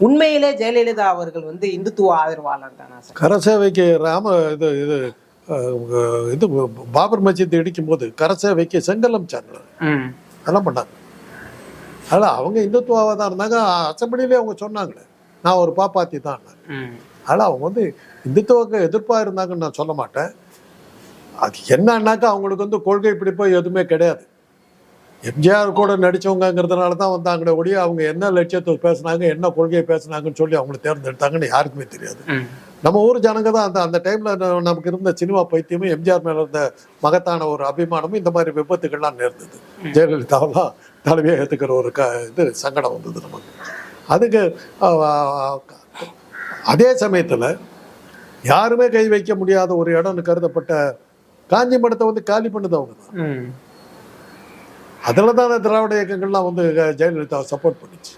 உண்மையிலே ஜெயலலிதா அவர்கள் வந்து இந்துத்துவ ஆதரவாளர் தானா கரசேவைக்கு ராம இது இது இது பாபர் மஸ்ஜித் இடிக்கும் போது கரசேவைக்கு செங்கல் அமைச்சாங்க ம். அதெல்லாம் பண்ணாங்க அதனால் அவங்க இந்துத்துவாவாக தான் இருந்தாங்க. அசம்பிளிலே அவங்க சொன்னாங்களே நான் ஒரு பாப்பாத்தி தான் அதனால் அவங்க வந்து இந்துத்துவக்கு எதிர்ப்பாக இருந்தாங்கன்னு நான் சொல்ல மாட்டேன். அது என்னன்னாக்கா அவங்களுக்கு வந்து கொள்கை பிடிப்போ எதுவுமே கிடையாது. எம்ஜிஆர் கூட நடிச்சவங்கங்கிறதுனால தான் வந்தாங்களே ஒழிய அவங்க என்ன லட்சியத்தை பேசுனாங்க என்ன கொள்கையை பேசுனாங்கன்னு சொல்லி அவங்கள தேர்ந்தெடுத்தாங்கன்னு யாருக்குமே தெரியாது. நம்ம ஊர் ஜனங்க தான் அந்த அந்த டைம்ல நமக்கு இருந்த சினிமா பைத்தியமும் எம்ஜிஆர் மேல இருந்த மகத்தான ஒரு அபிமானமும் இந்த மாதிரி விபத்துக்கள்லாம் நேர்ந்தது. ஜெயலலிதாவெல்லாம் தலைவியை ஏற்றுக்கிற ஒரு க இது சங்கடம் வந்தது நமக்கு. அதுக்கு அதே சமயத்துல யாருமே கை வைக்க முடியாத ஒரு இடம்னு கருதப்பட்ட காஞ்சி மடத்தை வந்து காலி பண்ணது அவங்க தான் அதில் தான் திராவிட இயக்கங்கள்லாம் வந்து ஜெயலலிதாவை சப்போர்ட் பண்ணுச்சு.